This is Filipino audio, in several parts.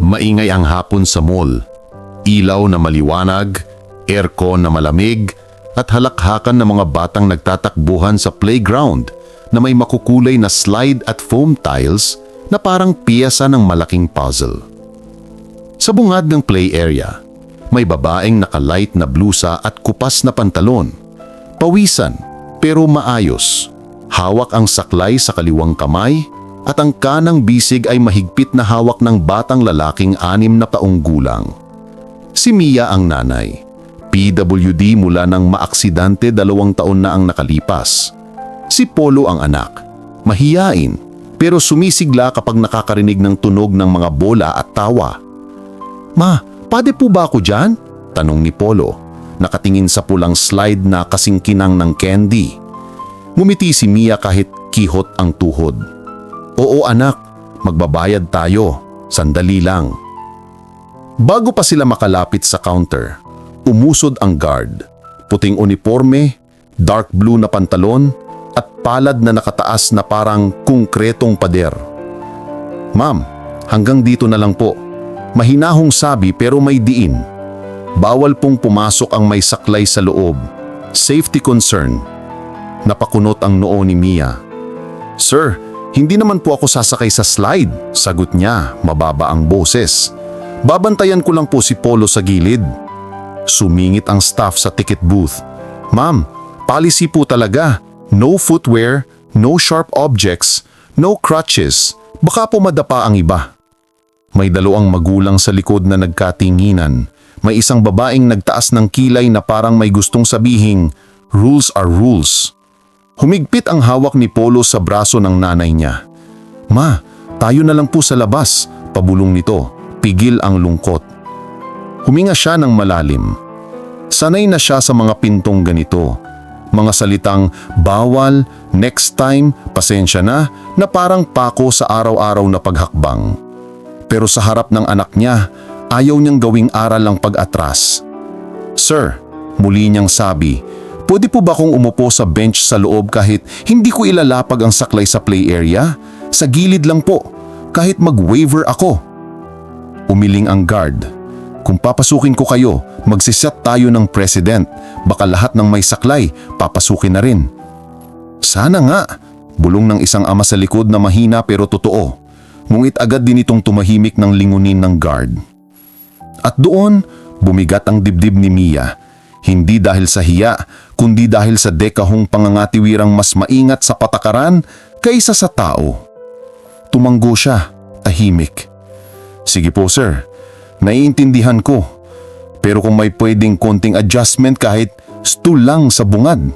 Maingay ang hapon sa mall. Ilaw na maliwanag, aircon na malamig, at halakhakan ng mga batang nagtatakbuhan sa playground na may makukulay na slide at foam tiles na parang piyesa ng malaking puzzle. Sa bungad ng play area, may babaeng nakalight na blusa at kupas na pantalon. Pawisan, pero maayos. Hawak ang saklay sa kaliwang kamay at ang kanang bisig ay mahigpit na hawak ng batang lalaking anim na taong gulang. Si Mia ang nanay. PWD mula ng maaksidante dalawang taon na ang nakalipas. Si Polo ang anak. Mahiyain, pero sumisigla kapag nakakarinig ng tunog ng mga bola at tawa. Ma, pwede po ba ako dyan? Tanong ni Polo. Nakatingin sa pulang slide na kasing kinang ng candy. Ngumiti si Mia kahit kihot ang tuhod. Oo anak, magbabayad tayo. Sandali lang. Bago pa sila makalapit sa counter, umusod ang guard. Puting uniforme, dark blue na pantalon, at palad na nakataas na parang kungkretong pader. Ma'am, hanggang dito na lang po. Mahinahong sabi pero may diin. Bawal pong pumasok ang may saklay sa loob. Safety concern. Napakunot ang noo ni Mia. Sir, hindi naman po ako sasakay sa slide, sagot niya, mababa ang boses. Babantayan ko lang po si Polo sa gilid. Sumingit ang staff sa ticket booth. Ma'am, policy po talaga. No footwear, no sharp objects, no crutches. Baka po madapa ang iba. May dalawang magulang sa likod na nagkatinginan. May isang babaeng nagtaas ng kilay na parang may gustong sabihing, rules are rules. Humigpit ang hawak ni Polo sa braso ng nanay niya. Ma, tayo na lang po sa labas, pabulong nito. Pigil ang lungkot. Huminga siya ng malalim. Sanay na siya sa mga pintong ganito. Mga salitang bawal, next time, pasensya na, na parang pako sa araw-araw na paghakbang. Pero sa harap ng anak niya, ayaw niyang gawing aral ang pag-atras. Sir, muli niyang sabi, pwede po ba kong umupo sa bench sa loob kahit hindi ko ilalapag ang saklay sa play area? Sa gilid lang po, kahit mag-waiver ako. Umiling ang guard. Kung papasukin ko kayo, magsiset tayo ng president. Baka lahat ng may saklay, papasukin na rin. Sana nga, bulong ng isang ama sa likod na mahina pero totoo. Ngungit agad din itong tumahimik ng lingunin ng guard. At doon, bumigat ang dibdib ni Mia. Hindi dahil sa hiya, kundi dahil sa dekahong pangangatiwirang mas maingat sa patakaran kaysa sa tao. Tumanggo siya, tahimik. Sige po sir, naiintindihan ko. Pero kung may pwedeng konting adjustment kahit stool lang sa bungad.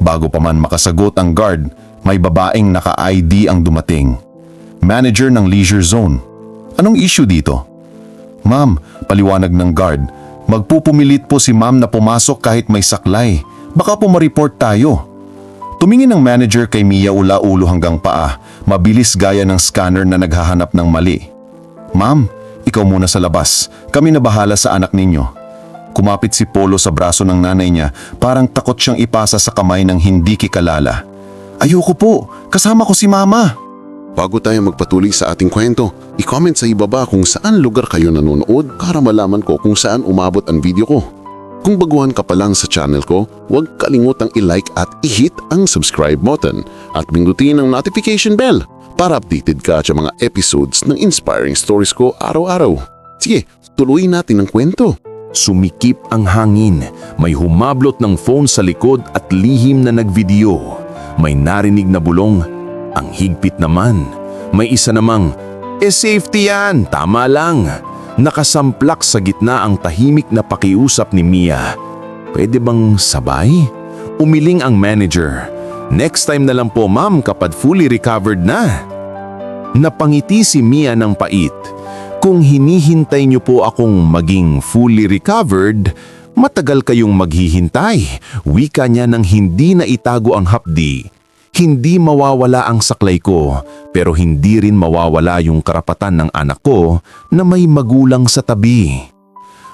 Bago pa man makasagot ang guard, may babaeng naka-ID ang dumating. Manager ng leisure zone. Anong issue dito? Ma'am, paliwanag ng guard. Magpupumilit po si ma'am na pumasok kahit may saklay. Baka po ma-report tayo. Tumingin ang manager kay Mia ula-ulo hanggang paa, mabilis gaya ng scanner na naghahanap ng mali. Ma'am, ikaw muna sa labas. Kami na bahala sa anak ninyo. Kumapit si Polo sa braso ng nanay niya, parang takot siyang ipasa sa kamay ng hindi kikalala. Ayoko po, kasama ko si mama. Bago tayo magpatuloy sa ating kwento, i-comment sa ibaba kung saan lugar kayo nanonood para malaman ko kung saan umabot ang video ko. Kung baguhan ka pa lang sa channel ko, huwag kalimutang i-like at i-hit ang subscribe button at pindutin ang notification bell para updated ka sa mga episodes ng inspiring stories ko araw-araw. Sige, tuloy natin ang kwento. Sumikip ang hangin, may humablot ng phone sa likod at lihim na nagvideo. May narinig na bulong, ang higpit naman. May isa namang, eh safety yan, tama lang. Nakasamplak sa gitna ang tahimik na pakiusap ni Mia. Pwede bang sabay? Umiling ang manager. Next time na lang po ma'am kapag fully recovered na. Napangiti si Mia ng pait. Kung hinihintay niyo po akong maging fully recovered, matagal kayong maghihintay. Wika niya nang hindi na itago ang hapdi. Hindi mawawala ang saklay ko, pero hindi rin mawawala yung karapatan ng anak ko na may magulang sa tabi.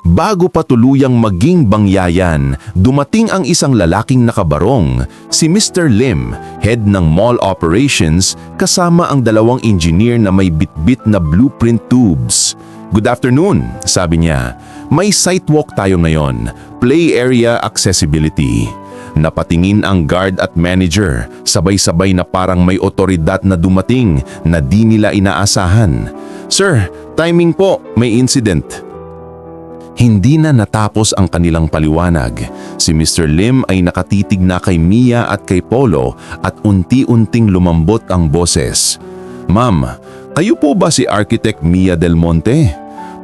Bago pa tuluyang maging bangyayan, dumating ang isang lalaking nakabarong, si Mr. Lim, head ng mall operations, kasama ang dalawang engineer na may bitbit na blueprint tubes. Good afternoon, sabi niya. May site walk tayo ngayon. Play area accessibility. Napatingin ang guard at manager, sabay-sabay na parang may otoridad na dumating na di nila inaasahan. Sir, timing po, may incident. Hindi na natapos ang kanilang paliwanag. Si Mr. Lim ay nakatitig na kay Mia at kay Polo at unti-unting lumambot ang boses. Ma'am, kayo po ba si Architect Mia Del Monte?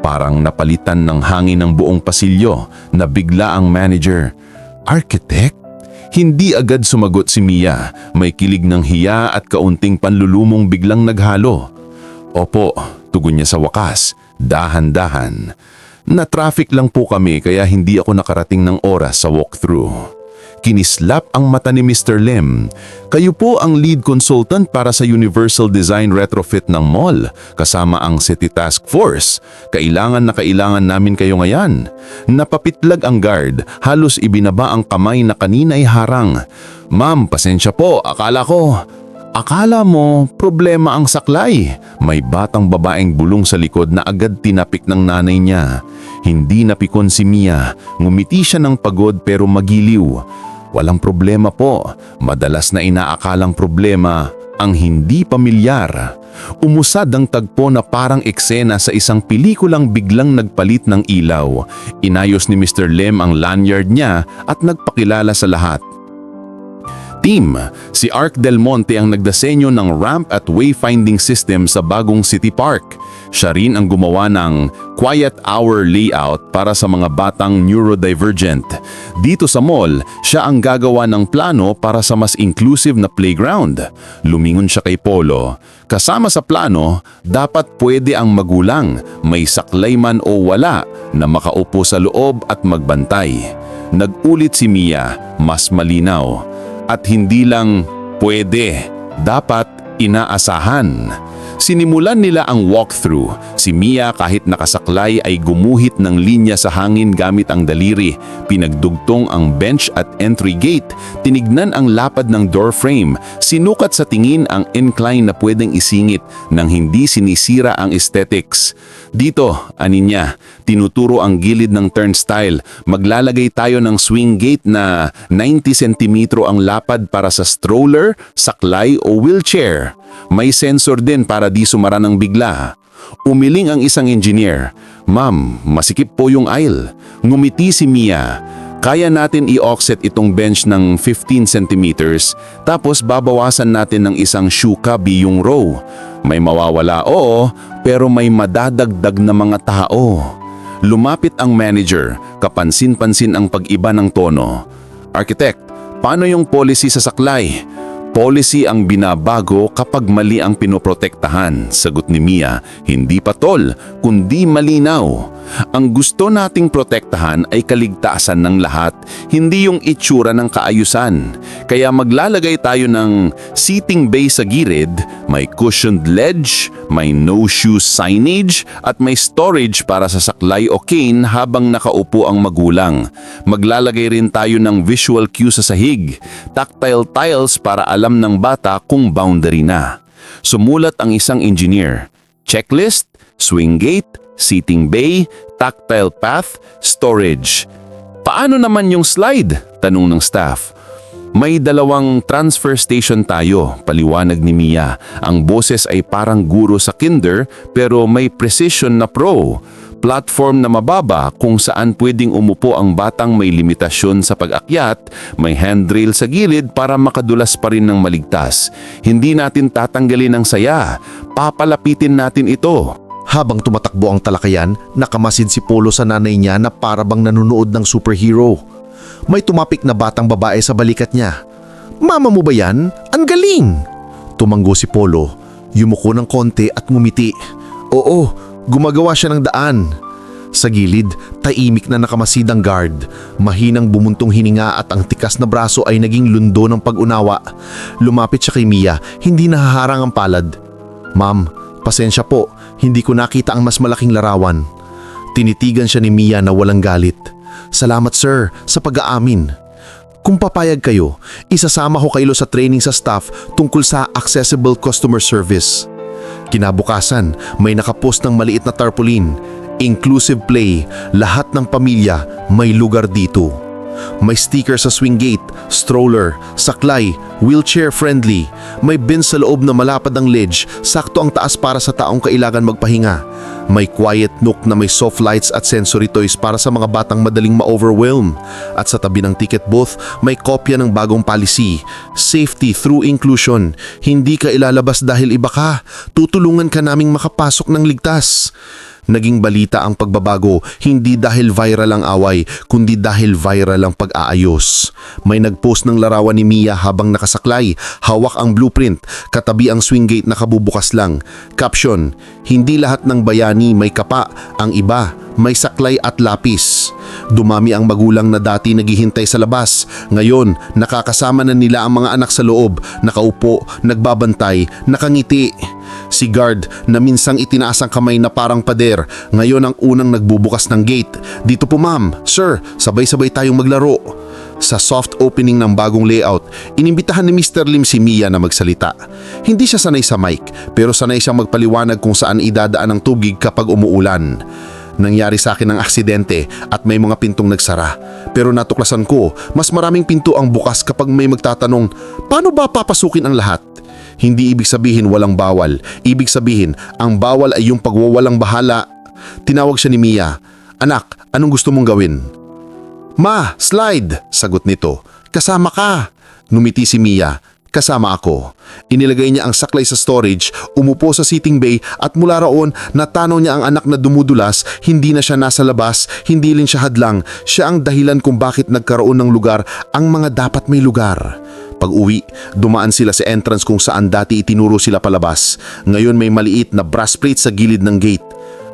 Parang napalitan ng hangin ng buong pasilyo na bigla ang manager. Architect? Hindi agad sumagot si Mia. May kilig ng hiya at kaunting panlulumong biglang naghalo. Opo, tugon niya sa wakas, dahan-dahan. Na-traffic lang po kami kaya hindi ako nakarating ng oras sa walkthrough. Kinislap ang mata ni Mr. Lim. Kayo po ang lead consultant para sa Universal Design Retrofit ng mall, kasama ang City Task Force. Kailangan na kailangan namin kayo ngayon. Napapitlag ang guard, halos ibinaba ang kamay na kanina'y harang. Ma'am, pasensya po, akala ko... Akala mo, problema ang saklay. May batang babaeng bulong sa likod na agad tinapik ng nanay niya. Hindi napikon si Mia. Ngumiti siya ng pagod pero magiliw. Walang problema po. Madalas na inaakalang problema ang hindi pamilyar. Umusad ang tagpo na parang eksena sa isang pelikulang biglang nagpalit ng ilaw. Inayos ni Mr. Lem ang lanyard niya at nagpakilala sa lahat. Team, si Arc Del Monte ang nagdasenyo ng ramp at wayfinding system sa bagong City Park. Siya rin ang gumawa ng quiet hour layout para sa mga batang neurodivergent. Dito sa mall, siya ang gagawa ng plano para sa mas inclusive na playground. Lumingon siya kay Polo. Kasama sa plano, dapat pwede ang magulang, may saklay man o wala, na makaupo sa loob at magbantay. Nagulit si Mia, mas malinaw. At hindi lang pwede, dapat inaasahan. Sinimulan nila ang walkthrough. Si Mia kahit nakasaklay ay gumuhit ng linya sa hangin gamit ang daliri. Pinagdugtong ang bench at entry gate. Tinignan ang lapad ng door frame. Sinukat sa tingin ang incline na pwedeng isingit nang hindi sinisira ang aesthetics. Dito, anin niya, tinuturo ang gilid ng turnstile. Maglalagay tayo ng swing gate na 90 cm ang lapad para sa stroller, saklay o wheelchair. May sensor din para di sumara ng bigla. Umiling ang isang engineer. Ma'am, masikip po yung aisle. Ngumiti si Mia. Kaya natin i-offset itong bench ng 15 centimeters tapos babawasan natin ng isang shoe cubby yung row. May mawawala oo, pero may madadagdag na mga tao. Lumapit ang manager, kapansin-pansin ang pag-iba ng tono. Architect, paano yung policy sa saklay? Policy ang binabago kapag mali ang pinoprotektahan, sagot ni Mia. Hindi patol, kundi malinaw. Ang gusto nating protektahan ay kaligtasan ng lahat, hindi yung itsura ng kaayusan. Kaya maglalagay tayo ng seating bay sa gilid, may cushioned ledge, may no-shoe signage, at may storage para sa saklay o cane habang nakaupo ang magulang. Maglalagay rin tayo ng visual cue sa sahig, tactile tiles para alam ng bata kung boundary na. Sumulat ang isang engineer. Checklist, swing gate, seating bay, tactile path, storage. Paano naman yung slide? Tanong ng staff. May dalawang transfer station tayo, paliwanag ni Mia. Ang boses ay parang guro sa kinder pero may precision na pro. Platform na mababa kung saan pwedeng umupo ang batang may limitasyon sa pag-akyat, may handrail sa gilid para makadulas pa rin ng maligtas. Hindi natin tatanggalin ang saya, papalapitin natin ito. Habang tumatakbo ang talakayan, nakamasid si Polo sa nanay niya na parabang nanonood ng superhero. May tumapik na batang babae sa balikat niya. Mama mo ba yan? Ang galing! Tumanggo si Polo, yumuko ng konti at ngumiti. Oo, gumagawa siya ng daan. Sa gilid, taimik na nakamasid ang guard. Mahinang bumuntong hininga at ang tikas na braso ay naging lundo ng pag-unawa. Lumapit siya kay Mia, hindi nahaharang ang palad. Ma'am, pasensya po, hindi ko nakita ang mas malaking larawan. Tinitigan siya ni Mia na walang galit. Salamat sir sa pag-aamin. Kung papayag kayo, isasama ko kayo sa training sa staff tungkol sa accessible customer service. Kinabukasan, may nakapost ng maliit na tarpaulin. Inclusive play, lahat ng pamilya may lugar dito. May sticker sa swing gate, stroller, saklay, wheelchair friendly. May bin sa loob na malapad ang ledge, sakto ang taas para sa taong kailangan magpahinga. May quiet nook na may soft lights at sensory toys para sa mga batang madaling ma-overwhelm. At sa tabi ng ticket booth, may kopya ng bagong policy. Safety through inclusion. Hindi ka ilalabas dahil iba ka. Tutulungan ka naming makapasok ng ligtas. Naging balita ang pagbabago hindi dahil viral ang away, kundi dahil viral ang pag-aayos. May nagpost ng larawan ni Mia habang nakasaklay, hawak ang blueprint, katabi ang swing gate na kabubukas lang. Caption, hindi lahat ng bayani may kapa, ang iba may saklay at lapis. Dumami ang magulang na dati naghihintay sa labas. Ngayon, nakakasama na nila ang mga anak sa loob, nakaupo, nagbabantay, nakangiti. Si guard na minsang itinaas ang kamay na parang pader, ngayon ang unang nagbubukas ng gate. Dito po ma'am, sir, sabay-sabay tayong maglaro. Sa soft opening ng bagong layout, inimbitahan ni Mr. Lim si Mia na magsalita. Hindi siya sanay sa mic, pero sanay siyang magpaliwanag kung saan idadaan ang tubig kapag umuulan. Nangyari sa akin ang aksidente at may mga pintong nagsara. Pero natuklasan ko, mas maraming pinto ang bukas kapag may magtatanong, paano ba papasukin ang lahat? Hindi ibig sabihin walang bawal. Ibig sabihin, ang bawal ay yung pagwawalang bahala. Tinawag siya ni Mia. Anak, anong gusto mong gawin? Ma, slide! Sagot nito. Kasama ka! Numiti si Mia. Kasama ako. Inilagay niya ang saklay sa storage, umupo sa sitting bay at mula roon natanaw niya ang anak na dumudulas, hindi na siya nasa labas, hindi rin siya hadlang. Siya ang dahilan kung bakit nagkaroon ng lugar ang mga dapat may lugar. Pag uwi, dumaan sila sa entrance kung saan dati itinuro sila palabas. Ngayon may maliit na brass plate sa gilid ng gate.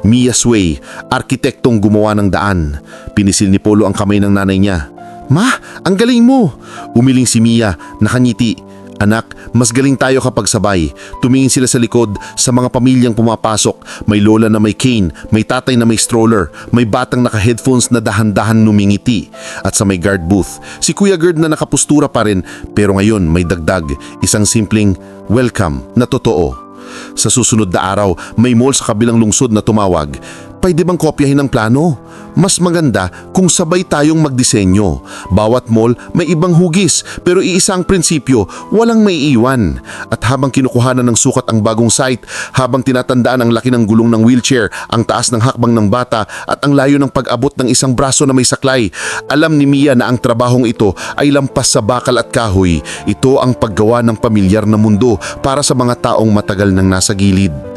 Mia Sway, arkitektong gumawa ng daan. Pinisil ni Polo ang kamay ng nanay niya. Ma, ang galing mo! Umiling si Mia, nakangiti. Anak, mas galing tayo kapag sabay. Tumingin sila sa likod sa mga pamilyang pumapasok. May lola na may cane, may tatay na may stroller, may batang naka-headphones na dahan-dahan numingiti. At sa may guard booth, si Kuya Gerd na nakapustura pa rin pero ngayon may dagdag, isang simpleng welcome na totoo. Sa susunod na araw, may mall sa kabilang lungsod na tumawag. Pwede bang kopyahin ang plano? Mas maganda kung sabay tayong magdisenyo. Bawat mall may ibang hugis pero iisang prinsipyo, walang may iwan. At habang kinukuhanan ng sukat ang bagong site, habang tinatandaan ang laki ng gulong ng wheelchair, ang taas ng hakbang ng bata at ang layo ng pag-abot ng isang braso na may saklay, alam ni Mia na ang trabahong ito ay lampas sa bakal at kahoy. Ito ang paggawa ng pamilyar na mundo para sa mga taong matagal nang nasa gilid.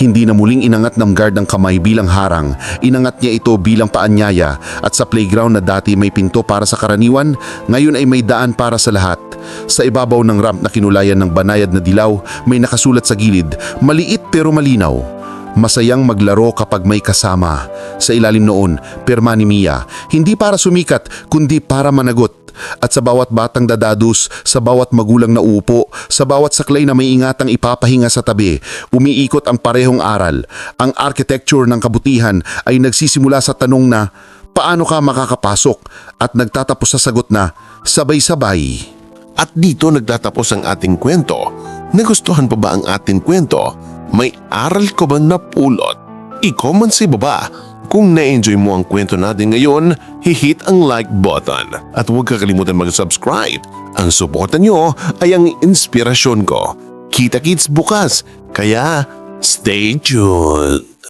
Hindi na muling inangat ng guard ang kamay bilang harang, inangat niya ito bilang paanyaya at sa playground na dati may pinto para sa karaniwan, ngayon ay may daan para sa lahat. Sa ibabaw ng ramp na kinulayan ng banayad na dilaw, may nakasulat sa gilid, maliit pero malinaw. Masayang maglaro kapag may kasama. Sa ilalim noon, perma ni Mia, hindi para sumikat kundi para managot. At sa bawat batang dadadus, sa bawat magulang na upo, sa bawat saklay na may ingatang ipapahinga sa tabi, umiikot ang parehong aral. Ang architecture ng kabutihan ay nagsisimula sa tanong na, paano ka makakapasok? At nagtatapos sa sagot na, sabay-sabay. At dito nagtatapos ang ating kwento. Nagustuhan pa ba ang ating kwento? May aral ko ba napulot? I-comment sa baba. Kung na-enjoy mo ang kwento natin ngayon, hihit ang like button. At huwag kakalimutan mag-subscribe. Ang suporta nyo ay ang inspirasyon ko. Kita-kits bukas, kaya stay tuned.